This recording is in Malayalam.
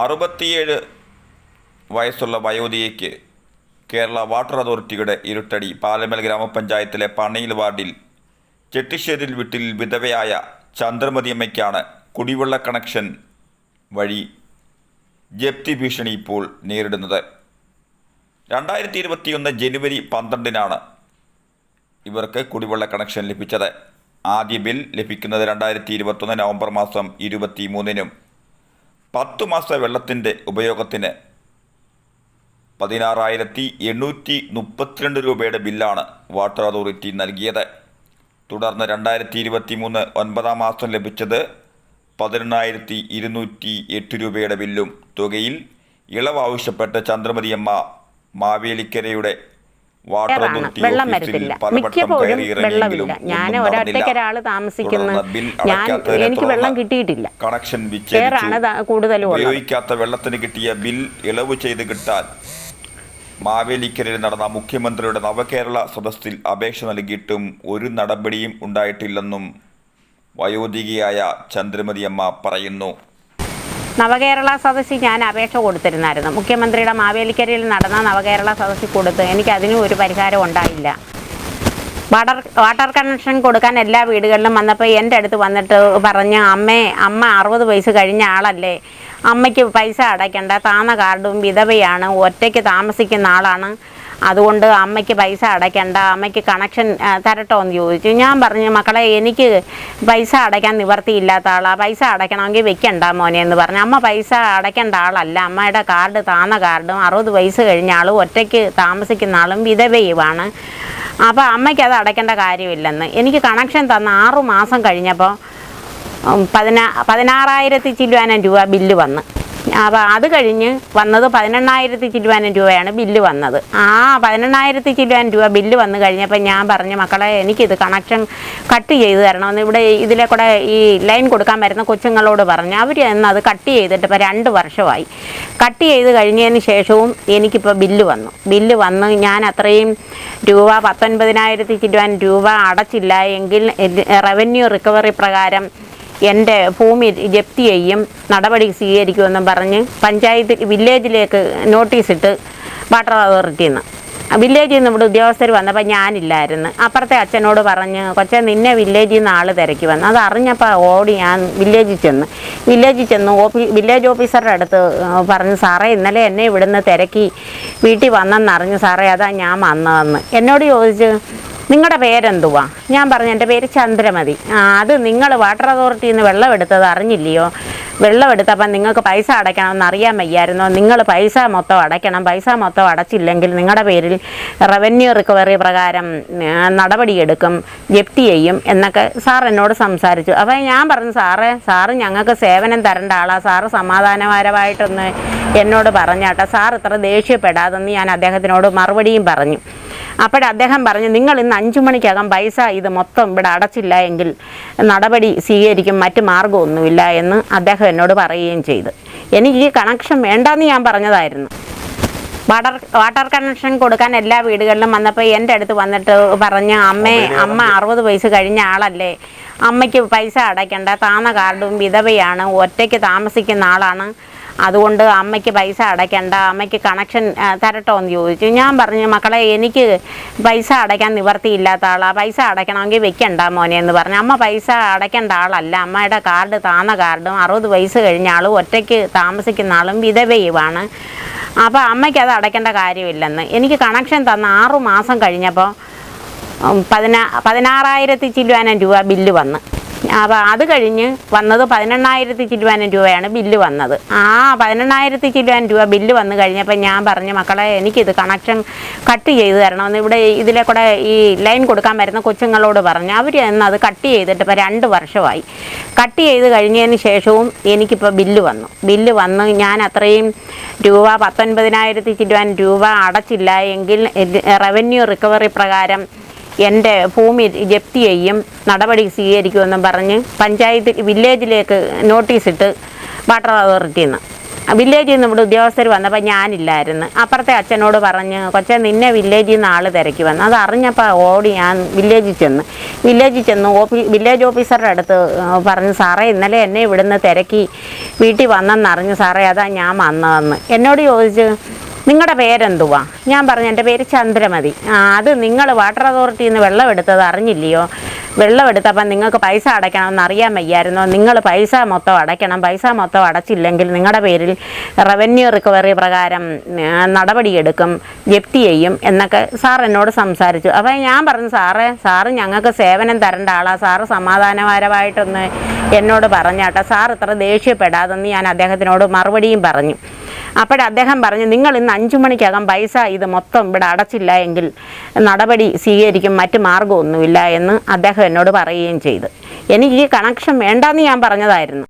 അറുപത്തിയേഴ് വയസ്സുള്ള വയോധികയ്ക്ക് കേരള വാട്ടർ അതോറിറ്റിയുടെ ഇരുട്ടടി പാലമൽ ഗ്രാമപഞ്ചായത്തിലെ പണയിൽ വാർഡിൽ ചെട്ടിശ്ശേരിൽ വീട്ടിൽ വിധവയായ ചന്ദ്രമതിയമ്മയ്ക്കാണ് കുടിവെള്ള കണക്ഷൻ വഴി ജപ്തി ഭീഷണി ഇപ്പോൾ നേരിടുന്നത്. രണ്ടായിരത്തി ഇരുപത്തിയൊന്ന് ജനുവരി പന്ത്രണ്ടിനാണ് ഇവർക്ക് കുടിവെള്ള കണക്ഷൻ ലഭിച്ചത്. ആദ്യ ബിൽ ലഭിക്കുന്നത് രണ്ടായിരത്തി ഇരുപത്തൊന്ന് നവംബർ മാസം ഇരുപത്തി മൂന്നിനും പത്തു മാസ വെള്ളത്തിന്റെ ഉപയോഗത്തിന് പതിനാറായിരത്തി എണ്ണൂറ്റി മുപ്പത്തിരണ്ട് രൂപയുടെ ബില്ലാണ് വാട്ടർ അതോറിറ്റി നൽകിയത്. തുടർന്ന് രണ്ടായിരത്തി ഇരുപത്തി മൂന്ന് ഒൻപതാം മാസം ലഭിച്ചത് പതിനെണ്ണായിരത്തി ഇരുന്നൂറ്റി എട്ട് രൂപയുടെ ബില്ലും. തുകയിൽ ഇളവ് ആവശ്യപ്പെട്ട് ചന്ദ്രമതിയമ്മ മാവേലിക്കരയുടെ വെള്ളം വരത്തില്ല. മിക്കപ്പോഴും വെള്ളമില്ല. ഞാൻ ഒരാട്ടേക്ക് ഒരൊറ്റയ്ക്ക് ഒരാൾ താമസിക്കുന്നു. ഞാൻ എനിക്ക് വെള്ളം കിട്ടിയിട്ടില്ല. കണക്ഷൻ വിച്ഛേദിച്ചു. കൂടുതലും ഉപയോഗിക്കാത്ത വെള്ളത്തിന് കിട്ടിയ ബിൽ ഇളവ് ചെയ്ത് കിട്ടാൻ മാവേലിക്കരയിൽ നടന്ന മുഖ്യമന്ത്രിയുടെ നവകേരള സദസ്സിൽ അപേക്ഷ നൽകിയിട്ടും ഒരു നടപടിയും ഉണ്ടായിട്ടില്ലെന്നും വയോധികയായ ചന്ദ്രമതിയമ്മ പറയുന്നു. നവകേരള സദസ്സിൽ ഞാൻ അപേക്ഷ കൊടുത്തിരുന്നായിരുന്നു. മുഖ്യമന്ത്രിയുടെ മാവേലിക്കരയിൽ നടന്ന നവകേരള സദസ്സിൽ കൊടുത്ത് എനിക്ക് അതിനും ഒരു പരിഹാരം ഉണ്ടായില്ല. വാട്ടർ വാട്ടർ കണക്ഷൻ കൊടുക്കാൻ എല്ലാ വീടുകളിലും വന്നപ്പോൾ എന്റെ അടുത്ത് വന്നിട്ട് പറഞ്ഞ് അമ്മേ അമ്മ അറുപത് വയസ്സ് കഴിഞ്ഞ ആളല്ലേ. അമ്മയ്ക്ക് പൈസ അടയ്ക്കണ്ട. താന്ന കാർഡും വിധവയാണ്. ഒറ്റയ്ക്ക് താമസിക്കുന്ന ആളാണ്. അതുകൊണ്ട് അമ്മയ്ക്ക് പൈസ അടയ്ക്കണ്ട അമ്മയ്ക്ക് കണക്ഷൻ തരട്ടോ എന്ന് ചോദിച്ചു. ഞാൻ പറഞ്ഞു മക്കളെ എനിക്ക് പൈസ അടയ്ക്കാൻ നിവർത്തിയില്ലാത്ത ആളാണ് പൈസ അടയ്ക്കണമെങ്കിൽ വെക്കണ്ട മോനെ എന്ന് പറഞ്ഞു. അമ്മ പൈസ അടയ്ക്കേണ്ട ആളല്ല. അമ്മയുടെ കാർഡ് താന്ന കാർഡും അറുപത് വയസ്സ് കഴിഞ്ഞ ആളും ഒറ്റയ്ക്ക് താമസിക്കുന്ന ആളും വിധവയുമാണ്. അപ്പോൾ അമ്മയ്ക്ക് അത് അടയ്ക്കേണ്ട കാര്യമില്ലെന്ന്. എനിക്ക് കണക്ഷൻ തന്ന ആറു മാസം കഴിഞ്ഞപ്പോൾ പതിനാ പതിനാറായിരത്തി ചില്ലുവാനം രൂപ ബില്ല് വന്ന്. അപ്പോൾ അത് കഴിഞ്ഞ് വന്നത് പതിനെണ്ണായിരത്തി ചില്ലുവാനം രൂപയാണ് ബില്ല് വന്നത്. ആ പതിനെണ്ണായിരത്തി ചില്ലുവാനം രൂപ ബില്ല് വന്നു കഴിഞ്ഞപ്പോൾ ഞാൻ പറഞ്ഞു മക്കളെ എനിക്കിത് കണക്ഷൻ കട്ട് ചെയ്ത് തരണമെന്ന് ഇവിടെ ഇതിലെ കൂടെ ഈ ലൈൻ കൊടുക്കാൻ വരുന്ന കൊച്ചുങ്ങളോട് പറഞ്ഞു. അവർ അത് കട്ട് ചെയ്തിട്ട് ഇപ്പോൾ രണ്ട് വർഷമായി. കട്ട് ചെയ്ത് കഴിഞ്ഞതിന് ശേഷവും എനിക്കിപ്പോൾ ബില്ല് വന്നു. ബില്ല് വന്ന് ഞാൻ അത്രയും രൂപ പത്തൊൻപതിനായിരത്തി ചില്ലുവാൻ രൂപ അടച്ചില്ല എങ്കിൽ റവന്യൂ റിക്കവറി പ്രകാരം എന്റെ ഭൂമി ജപ്തി ചെയ്യും നടപടി സ്വീകരിക്കുമെന്നും പറഞ്ഞ് പഞ്ചായത്ത് വില്ലേജിലേക്ക് നോട്ടീസ് ഇട്ട് വാട്ടർ അതോറിറ്റിയിൽ നിന്ന് വില്ലേജിൽ നിന്ന് ഇവിടെ ഉദ്യോഗസ്ഥർ വന്നപ്പോൾ ഞാനില്ലായിരുന്നു. അപ്പുറത്തെ അച്ഛനോട് പറഞ്ഞ് കൊച്ചെ നിന്നെ വില്ലേജിൽ നിന്ന് ആൾ തിരക്കി വന്നു. അത് അറിഞ്ഞപ്പോൾ ഓടി ഞാൻ വില്ലേജിൽ ചെന്ന്. വില്ലേജിൽ ചെന്ന് ഓഫീ വില്ലേജ് ഓഫീസറുടെ അടുത്ത് പറഞ്ഞു സാറേ ഇന്നലെ എന്നെ ഇവിടുന്ന് തിരക്കി വീട്ടിൽ വന്നെന്നറിഞ്ഞു സാറേ അതാ ഞാൻ വന്നതെന്ന്. എന്നോട് ചോദിച്ചു നിങ്ങളുടെ പേരെന്തുവാ? ഞാൻ പറഞ്ഞു എന്റെ പേര് ചന്ദ്രമതി. ആ അത് നിങ്ങൾ വാട്ടർ അതോറിറ്റിയിൽ നിന്ന് വെള്ളം എടുത്തത് അറിഞ്ഞില്ലയോ? വെള്ളം എടുത്തപ്പം നിങ്ങൾക്ക് പൈസ അടയ്ക്കണമെന്ന് അറിയാൻ വയ്യായിരുന്നോ? നിങ്ങൾ പൈസ മൊത്തം അടയ്ക്കണം. പൈസ മൊത്തം അടച്ചില്ലെങ്കിൽ നിങ്ങളുടെ പേരിൽ റവന്യൂ റിക്കവറി പ്രകാരം നടപടിയെടുക്കും ജപ്തി ചെയ്യും എന്നൊക്കെ സാർ എന്നോട് സംസാരിച്ചു. അപ്പോൾ ഞാൻ പറഞ്ഞു സാറ് സാറ് ഞങ്ങൾക്ക് സേവനം തരേണ്ട ആളാണ് സാറ് സമാധാനപരമായിട്ടൊന്ന് എന്നോട് പറഞ്ഞാട്ടെ. സാർ ഇത്ര ദേഷ്യപ്പെടാതെന്ന് ഞാൻ അദ്ദേഹത്തിനോട് മറുപടിയും പറഞ്ഞു. അപ്പോൾ അദ്ദേഹം പറഞ്ഞു നിങ്ങൾ ഇന്ന് അഞ്ചു മണിക്കകം പൈസ ഇത് മൊത്തം ഇവിടെ അടച്ചില്ല എങ്കിൽ നടപടി സ്വീകരിക്കും മറ്റ് മാർഗമൊന്നുമില്ല എന്ന് അദ്ദേഹം എന്നോട് പറയുകയും ചെയ്തു. എനിക്ക് കണക്ഷൻ വേണ്ടെന്ന് ഞാൻ പറഞ്ഞതായിരുന്നു. വാട്ടർ വാട്ടർ കണക്ഷൻ കൊടുക്കാൻ എല്ലാ വീടുകളിലും വന്നപ്പോൾ എന്റെ അടുത്ത് വന്നിട്ട് പറഞ്ഞ് അമ്മേ അമ്മ അറുപത് വയസ്സ് കഴിഞ്ഞ ആളല്ലേ? അമ്മയ്ക്ക് പൈസ അടയ്ക്കണ്ട. താന്ന കാർഡും വിധവയാണ്. ഒറ്റയ്ക്ക് താമസിക്കുന്ന ആളാണ്. അതുകൊണ്ട് അമ്മയ്ക്ക് പൈസ അടയ്ക്കണ്ട. അമ്മയ്ക്ക് കണക്ഷൻ തരട്ടോ എന്ന് ചോദിച്ചു. ഞാൻ പറഞ്ഞു മക്കളെ എനിക്ക് പൈസ അടയ്ക്കാൻ നിവർത്തിയില്ലാത്ത ആളാണ് പൈസ അടയ്ക്കണമെങ്കിൽ വെക്കണ്ട മോനെ എന്ന് പറഞ്ഞു. അമ്മ പൈസ അടയ്ക്കേണ്ട ആളല്ല. അമ്മയുടെ കാർഡ് താന്ന കാർഡും അറുപത് വയസ്സ് കഴിഞ്ഞ ആളും ഒറ്റയ്ക്ക് താമസിക്കുന്ന ആളും വിധവയുമാണ്. അപ്പോൾ അമ്മയ്ക്ക് അത് അടയ്ക്കേണ്ട കാര്യമില്ലെന്ന്. എനിക്ക് കണക്ഷൻ തന്ന ആറു മാസം കഴിഞ്ഞപ്പോൾ പതിനാ പതിനാറായിരത്തി ചില്ലുവാനം രൂപ ബില്ല് വന്ന്. അപ്പോൾ അത് കഴിഞ്ഞ് വന്നത് പതിനെണ്ണായിരത്തി ചില്ലുവാനം രൂപയാണ് ബില്ല് വന്നത്. ആ പതിനെണ്ണായിരത്തി ചില്ലുവാനം രൂപ ബില്ല് വന്നു കഴിഞ്ഞപ്പോൾ ഞാൻ പറഞ്ഞു മക്കളെ എനിക്കിത് കണക്ഷൻ കട്ട് ചെയ്ത് തരണമെന്ന് ഇവിടെ ഇതിലെ കൂടെ ഈ ലൈൻ കൊടുക്കാൻ വരുന്ന കൊച്ചുങ്ങളോട് പറഞ്ഞു. അവർ എന്ന് അത് കട്ട് ചെയ്തിട്ട് ഇപ്പോൾ രണ്ട് വർഷമായി. കട്ട് ചെയ്ത് കഴിഞ്ഞതിന് ശേഷവും എനിക്കിപ്പോൾ ബില്ല് വന്നു. ബില്ല് വന്ന് ഞാൻ അത്രയും രൂപ പത്തൊൻപതിനായിരത്തി ചില്ലുവാൻ രൂപ അടച്ചില്ല. എങ്കിൽ റവന്യൂ റിക്കവറി പ്രകാരം എന്റെ ഭൂമി ജപ്തി ചെയ്യും നടപടി സ്വീകരിക്കുമെന്നും പറഞ്ഞ് പഞ്ചായത്ത് വില്ലേജിലേക്ക് നോട്ടീസ് ഇട്ട് വാട്ടർ അതോറിറ്റിയിൽ നിന്ന് വില്ലേജിൽ നിന്ന് ഇവിടെ ഉദ്യോഗസ്ഥർ വന്നപ്പോൾ ഞാനില്ലായിരുന്നു. അപ്പുറത്തെ അച്ഛനോട് പറഞ്ഞ് കൊച്ചെ നിന്നെ വില്ലേജിൽ നിന്ന് ആൾ തിരക്കി വന്നു. അത് അറിഞ്ഞപ്പോൾ ഓടി ഞാൻ വില്ലേജിൽ ചെന്ന്. വില്ലേജിൽ ചെന്ന് ഓഫീ വില്ലേജ് ഓഫീസറുടെ അടുത്ത് പറഞ്ഞു സാറേ ഇന്നലെ എന്നെ ഇവിടുന്ന് തിരക്കി വീട്ടിൽ വന്നെന്നറിഞ്ഞു സാറേ അതാ ഞാൻ വന്നതെന്ന്. എന്നോട് ചോദിച്ചു നിങ്ങളുടെ പേരെന്തുവാ? ഞാൻ പറഞ്ഞു എന്റെ പേര് ചന്ദ്രമതി. ആ അത് നിങ്ങൾ വാട്ടർ അതോറിറ്റിയിൽ നിന്ന് വെള്ളം എടുത്തത് അറിഞ്ഞില്ലയോ? വെള്ളം എടുത്തപ്പം നിങ്ങൾക്ക് പൈസ അടയ്ക്കണമെന്ന് അറിയാൻ വയ്യായിരുന്നോ? നിങ്ങൾ പൈസ മൊത്തം അടയ്ക്കണം. പൈസ മൊത്തം അടച്ചില്ലെങ്കിൽ നിങ്ങളുടെ പേരിൽ റവന്യൂ റിക്കവറി പ്രകാരം നടപടിയെടുക്കും ജപ്തി ചെയ്യും എന്നൊക്കെ സാർ എന്നോട് സംസാരിച്ചു. അപ്പോൾ ഞാൻ പറഞ്ഞു സാറേ സാറ് ഞങ്ങൾക്ക് സേവനം തരേണ്ട ആളാ. സാറ് സമാധാനപരമായിട്ടൊന്ന് എന്നോട് പറഞ്ഞാട്ടെ. സാർ ഇത്ര ദേഷ്യപ്പെടാതെന്ന് ഞാൻ അദ്ദേഹത്തിനോട് മറുപടിയും പറഞ്ഞു. അപ്പോഴ് അദ്ദേഹം പറഞ്ഞു നിങ്ങൾ ഇന്ന് അഞ്ചു മണിക്കകം പൈസ ഇത് മൊത്തം ഇവിടെ അടച്ചില്ല എങ്കിൽ നടപടി സ്വീകരിക്കും മറ്റ് മാർഗമൊന്നുമില്ല എന്ന് അദ്ദേഹം എന്നോട് പറയുകയും ചെയ്തു. എനിക്ക് ഈ കണക്ഷൻ വേണ്ടെന്ന് ഞാൻ പറഞ്ഞതായിരുന്നു.